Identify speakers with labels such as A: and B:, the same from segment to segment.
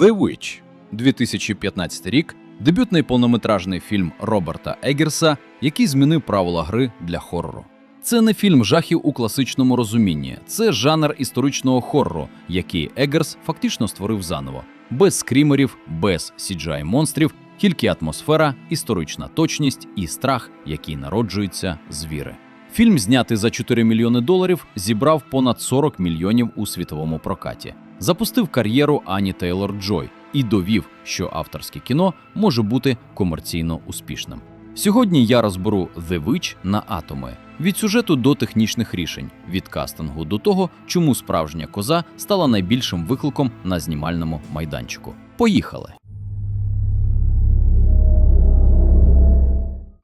A: The Witch 2015 рік. Дебютний повнометражний фільм Роберта Еггерса, який змінив правила гри для хорору. Це не фільм жахів у класичному розумінні, це жанр історичного хорору, який Еггерс фактично створив заново, без скрімерів, без cgi монстрів, тільки атмосфера, історична точність і страх, який народжується з віри. Фільм, знятий за 4 мільйони доларів, зібрав понад 40 мільйонів у світовому прокаті, запустив кар'єру Ані Тейлор Джой і довів, що авторське кіно може бути комерційно успішним. Сьогодні я розберу The Witch на атоми від сюжету до технічних рішень, від кастингу до того, чому справжня коза стала найбільшим викликом на знімальному майданчику. Поїхали!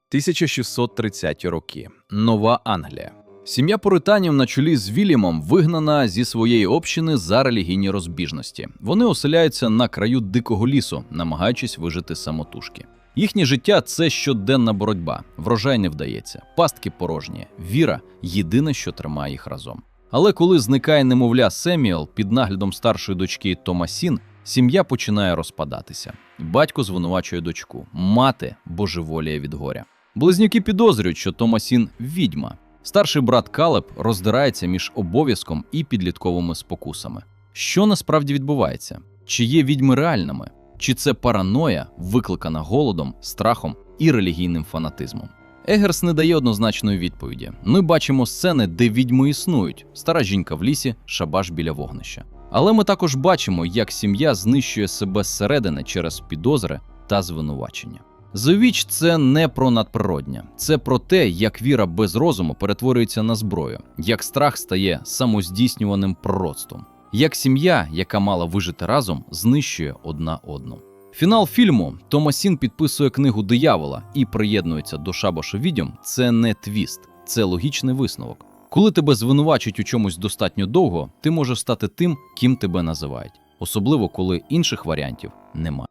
A: 1630 роки. Нова Англія. Сім'я Пуританів на чолі з Вільямом вигнана зі своєї общини за релігійні розбіжності. Вони оселяються на краю дикого лісу, намагаючись вижити самотужки. Їхнє життя це щоденна боротьба, врожай не вдається, пастки порожні, віра єдине, що тримає їх разом. Але коли зникає немовля Семіел під наглядом старшої дочки Томасін, сім'я починає розпадатися. Батько звинувачує дочку, мати божеволіє від горя. Близнюки підозрюють, що Томасін відьма. Старший брат Калеб роздирається між обов'язком і підлітковими спокусами. Що насправді відбувається? Чи є відьми реальними? Чи це параноя, викликана голодом, страхом і релігійним фанатизмом? Егерс не дає однозначної відповіді. Ми бачимо сцени, де відьми існують: стара жінка в лісі, шабаш біля вогнища. Але ми також бачимо, як сім'я знищує себе зсередини через підозри та звинувачення. Зовіч це не про надприроднє, це про те, як віра без розуму перетворюється на зброю, як страх стає самоздійснюваним пророцтвом, як сім'я, яка мала вижити разом, знищує одна одну. Фінал фільму Томасін підписує книгу диявола і приєднується до шабашу відьом. Це не твіст, це логічний висновок. Коли тебе звинувачують у чомусь достатньо довго, ти можеш стати тим, ким тебе називають, особливо коли інших варіантів немає.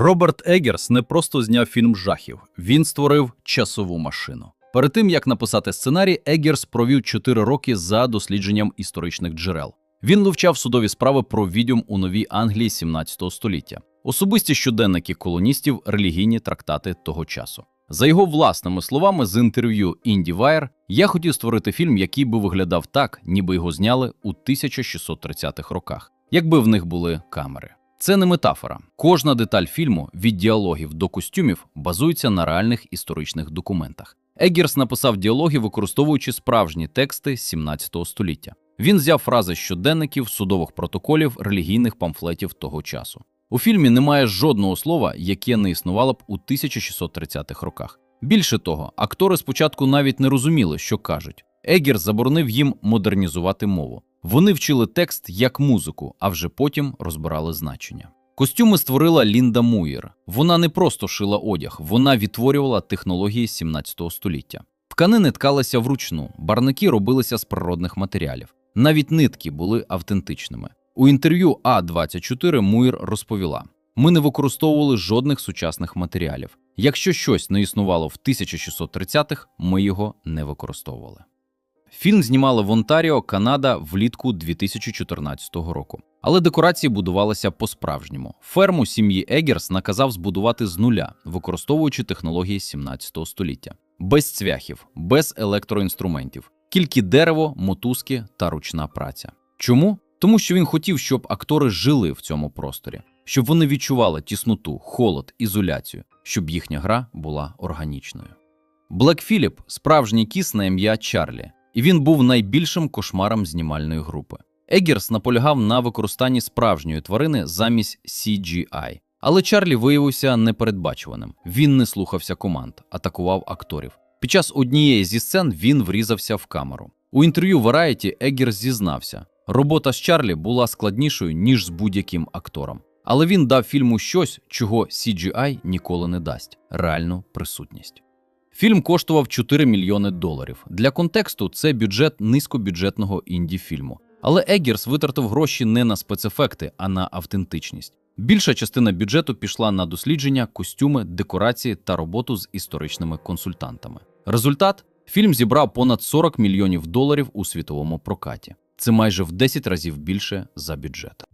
A: Роберт Еггерс не просто зняв фільм жахів, він створив часову машину. Перед тим як написати сценарій, Еггерс провів 4 роки за дослідженням історичних джерел. Він вивчав судові справи про відьом у новій Англії 17 століття, особисті щоденники колоністів, релігійні трактати того часу. За його власними словами, з інтерв'ю IndieWire, я хотів створити фільм, який би виглядав так, ніби його зняли у 1630-х роках, якби в них були камери. Це не метафора. Кожна деталь фільму від діалогів до костюмів базується на реальних історичних документах. Еггерс написав діалоги, використовуючи справжні тексти 17 століття. Він взяв фрази щоденників, судових протоколів, релігійних памфлетів того часу. У фільмі немає жодного слова, яке не існувало б у 1630-х роках. Більше того, актори спочатку навіть не розуміли, що кажуть. Еггерс заборонив їм модернізувати мову. Вони вчили текст як музику, а вже потім розбирали значення. Костюми створила Лінда Муїр. Вона не просто шила одяг, вона відтворювала технології 17 століття. Тканини ткалися вручну, барники робилися з природних матеріалів. Навіть нитки були автентичними. У інтерв'ю А24 Муїр розповіла: ми не використовували жодних сучасних матеріалів. Якщо щось не існувало в 1630-х, ми його не використовували. Фільм знімали в Онтаріо, Канада влітку 2014 року. Але декорації будувалися по-справжньому. Ферму сім'ї Еггерс наказав збудувати з нуля, використовуючи технології 17 століття, без цвяхів, без електроінструментів, тільки дерево, мотузки та ручна праця. Чому? Тому що він хотів, щоб актори жили в цьому просторі, щоб вони відчували тісноту, холод, ізоляцію, щоб їхня гра була органічною. Блек Філіп справжній кіс на ім'я Чарлі, і він був найбільшим кошмаром знімальної групи. Еггерс наполягав на використанні справжньої тварини замість CGI. Але Чарлі виявився непередбачуваним. Він не слухався команд, атакував акторів. Під час однієї зі сцен він врізався в камеру. У інтерв'ю Variety Еггерс зізнався, робота з Чарлі була складнішою, ніж з будь-яким актором. Але він дав фільму щось, чого CGI ніколи не дасть реальну присутність. Фільм коштував 4 мільйони доларів. Для контексту це бюджет низькобюджетного інді-фільму. Але Еггерс витратив гроші не на спецефекти, а на автентичність. Більша частина бюджету пішла на дослідження, костюми, декорації та роботу з історичними консультантами. Результат фільм зібрав понад 40 мільйонів доларів у світовому прокаті. Це майже в 10 разів більше за бюджет.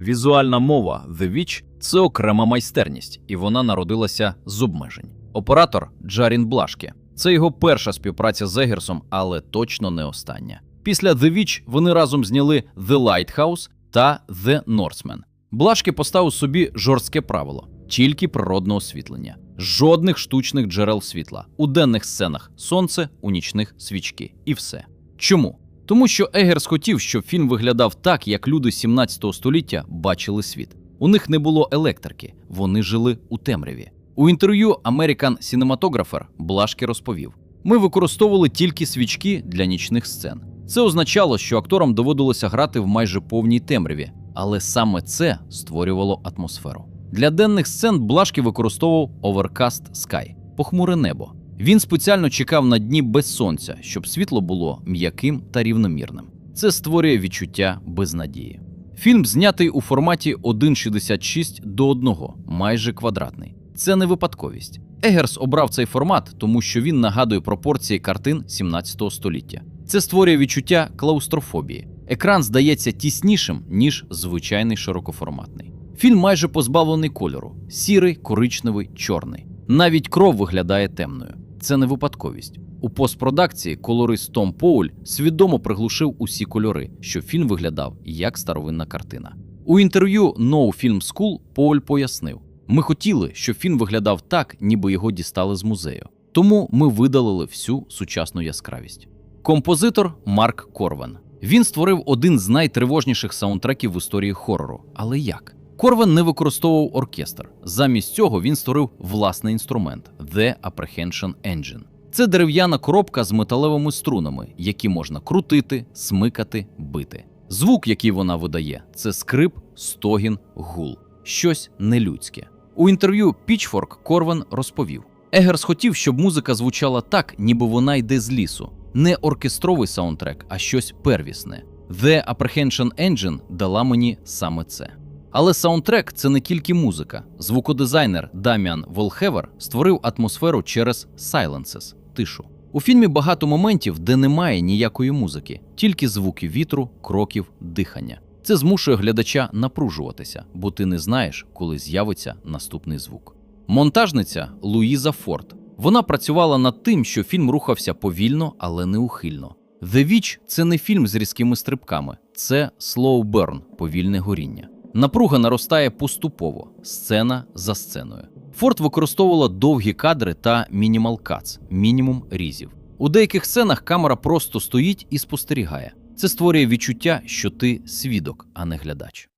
A: Візуальна мова The Witch – це окрема майстерність, і вона народилася з обмежень. Оператор Джарін Блашке. Це його перша співпраця з Егерсом, але точно не остання. Після The Witch вони разом зняли The Lighthouse та The Northman. Блашке поставив собі жорстке правило: тільки природне освітлення, жодних штучних джерел світла, у денних сценах сонце, у нічних свічки. І все. Чому? Тому що Егерс хотів, щоб фільм виглядав так, як люди 17 століття бачили світ. У них не було електрики, вони жили у темряві. У інтерв'ю American Cinematographer Блашки розповів: ми використовували тільки свічки для нічних сцен. Це означало, що акторам доводилося грати в майже повній темряві, але саме це створювало атмосферу. Для денних сцен Блашки використовував Overcast Sky – похмуре небо. Він спеціально чекав на дні без сонця, щоб світло було м'яким та рівномірним. Це створює відчуття безнадії. Фільм знятий у форматі 1,66 до 1, майже квадратний. Це не випадковість. Егерс обрав цей формат, тому що він нагадує пропорції картин 17 століття. Це створює відчуття клаустрофобії. Екран здається тіснішим, ніж звичайний широкоформатний. Фільм майже позбавлений кольору: сірий, коричневий, чорний. Навіть кров виглядає темною. Це не випадковість. У постпродакції колорист Том Поуль свідомо приглушив усі кольори, щоб фільм виглядав як старовинна картина. У інтерв'ю No Film School Поуль пояснив: ми хотіли, щоб фільм виглядав так, ніби його дістали з музею. Тому ми видалили всю сучасну яскравість. Композитор Марк Корвен. Він створив один з найтривожніших саундтреків в історії хорору. Але як? Корвен не використовував оркестр. Замість цього він створив власний інструмент The Apprehension Engine. Це дерев'яна коробка з металевими струнами, які можна крутити, смикати, бити. Звук, який вона видає, це скрип, стогін, гул, щось нелюдське. У інтерв'ю Pitchfork Корвен розповів: Егерс хотів, щоб музика звучала так, ніби вона йде з лісу. Не оркестровий саундтрек, а щось первісне. The Apprehension Engine дала мені саме це. Але саундтрек це не тільки музика. Звукодизайнер Даміан Волхевер створив атмосферу через silences – тишу. У фільмі багато моментів, де немає ніякої музики, тільки звуки вітру, кроків, дихання. Це змушує глядача напружуватися, бо ти не знаєш, коли з'явиться наступний звук. Монтажниця Луїза Форд. Вона працювала над тим, що фільм рухався повільно, але неухильно. The Witch – це не фільм з різкими стрибками, це slow burn – повільне горіння. Напруга наростає поступово, сцена за сценою. Форд використовувала довгі кадри та мінімал кац, мінімум різів. У деяких сценах камера просто стоїть і спостерігає. Це створює відчуття, що ти свідок, а не глядач.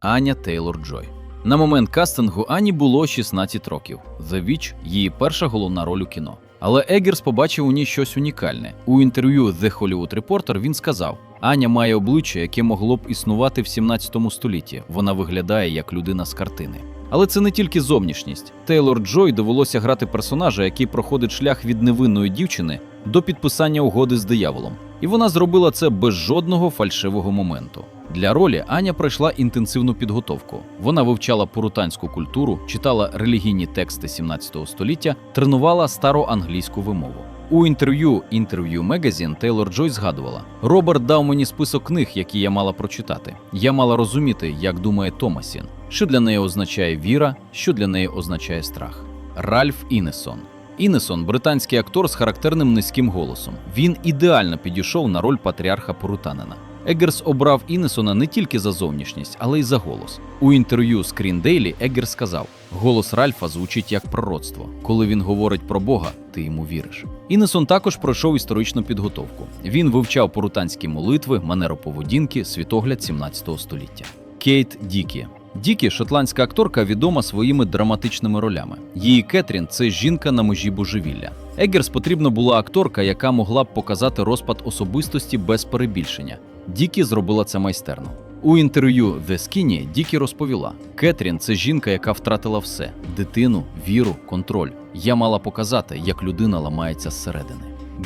A: Аня Тейлор Джой. На момент кастингу Ані було 16 років. The Witch – її перша головна роль у кіно. Але Еггерс побачив у ній щось унікальне. У інтерв'ю The Hollywood Reporter він сказав: Аня має обличчя, яке могло б існувати в 17 столітті. Вона виглядає як людина з картини. Але це не тільки зовнішність. Тейлор Джой довелося грати персонажа, який проходить шлях від невинної дівчини до підписання угоди з дияволом. І вона зробила це без жодного фальшивого моменту. Для ролі Аня пройшла інтенсивну підготовку. Вона вивчала пуританську культуру, читала релігійні тексти 17 століття, тренувала староанглійську вимову. У інтерв'ю інтерв'ю Magazine Тейлор Джой згадувала: Роберт дав мені список книг, які я мала прочитати. Я мала розуміти, як думає Томасін, що для неї означає віра, що для неї означає страх. Ральф Інесон. Інесон британський актор з характерним низьким голосом. Він ідеально підійшов на роль патріарха Порутанина. Еггерс обрав Інесона не тільки за зовнішність, але й за голос. У інтерв'ю Screen Daily Еггерс сказав: голос Ральфа звучить як пророцтво. Коли він говорить про Бога, ти йому віриш. Інесон також пройшов історичну підготовку. Він вивчав порутанські молитви, манеру поведінки, світогляд 17 століття. Кейт Дікі. Дікі, шотландська акторка, відома своїми драматичними ролями. Її Кетрін це жінка на межі божевілля. Еггерс потрібна була акторка, яка могла б показати розпад особистості без перебільшення. Дікі зробила це майстерно. У інтерв'ю The Skinny Дікі розповіла: Кетрін це жінка, яка втратила все: дитину, віру, контроль. Я мала показати, як людина ламається зсередини.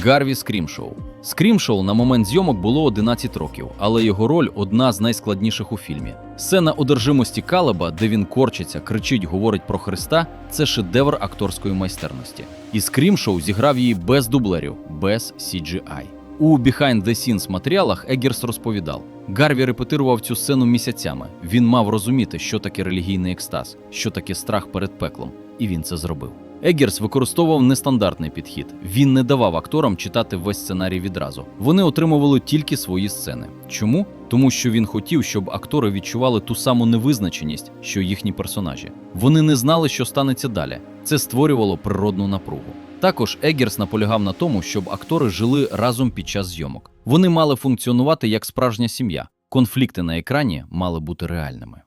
A: Гарві Скрімшоу. Скрімшоу на момент зйомок було 11 років, але його роль одна з найскладніших у фільмі. Сцена одержимості Калеба, де він корчиться, кричить, говорить про Христа, це шедевр акторської майстерності. І Скрімшоу зіграв її без дублерів, без CGI. У Behind the Scenes матеріалах Еггерс розповідав: Гарві репетирував цю сцену місяцями. Він мав розуміти, що таке релігійний екстаз, що таке страх перед пеклом, і він це зробив. Еггерс використовував нестандартний підхід. Він не давав акторам читати весь сценарій відразу. Вони отримували тільки свої сцени. Чому? Тому що він хотів, щоб актори відчували ту саму невизначеність, що їхні персонажі. Вони не знали, що станеться далі. Це створювало природну напругу. Також Еггерс наполягав на тому, щоб актори жили разом під час зйомок. Вони мали функціонувати як справжня сім'я. Конфлікти на екрані мали бути реальними.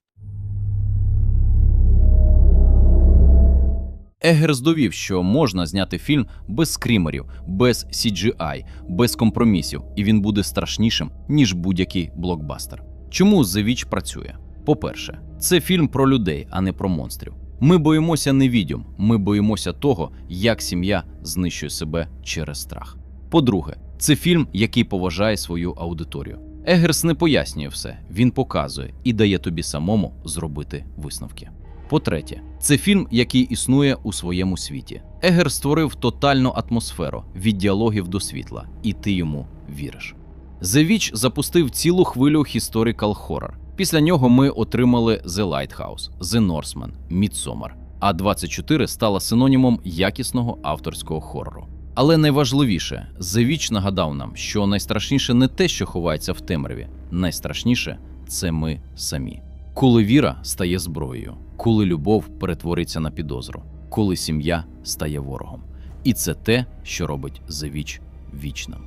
A: Еггерс довів, що можна зняти фільм без скрімерів, без CGI, без компромісів, і він буде страшнішим, ніж будь-який блокбастер. Чому The Witch працює? По-перше, це фільм про людей, а не про монстрів. Ми боїмося не відьом, ми боїмося того, як сім'я знищує себе через страх. По-друге, це фільм, який поважає свою аудиторію. Егерс не пояснює все, він показує і дає тобі самому зробити висновки. По-третє, це фільм, який існує у своєму світі. Егер створив тотальну атмосферу від діалогів до світла, і ти йому віриш. The Witch запустив цілу хвилю historical horror. Після нього ми отримали The Lighthouse, The Northman, Midsommar, а 24 стала синонімом якісного авторського хорору. Але найважливіше, The Witch нагадав нам, що найстрашніше не те, що ховається в темряві, найстрашніше це ми самі. Коли віра стає зброєю, коли любов перетвориться на підозру, коли сім'я стає ворогом. І це те, що робить Witch вічним.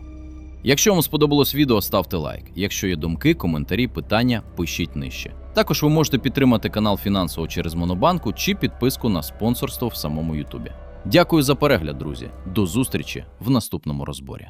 A: Якщо вам сподобалось відео, ставте лайк. Якщо є думки, коментарі, питання, пишіть нижче. Також ви можете підтримати канал фінансово через Монобанку чи підписку на спонсорство в самому Ютубі. Дякую за перегляд, друзі. До зустрічі в наступному розборі.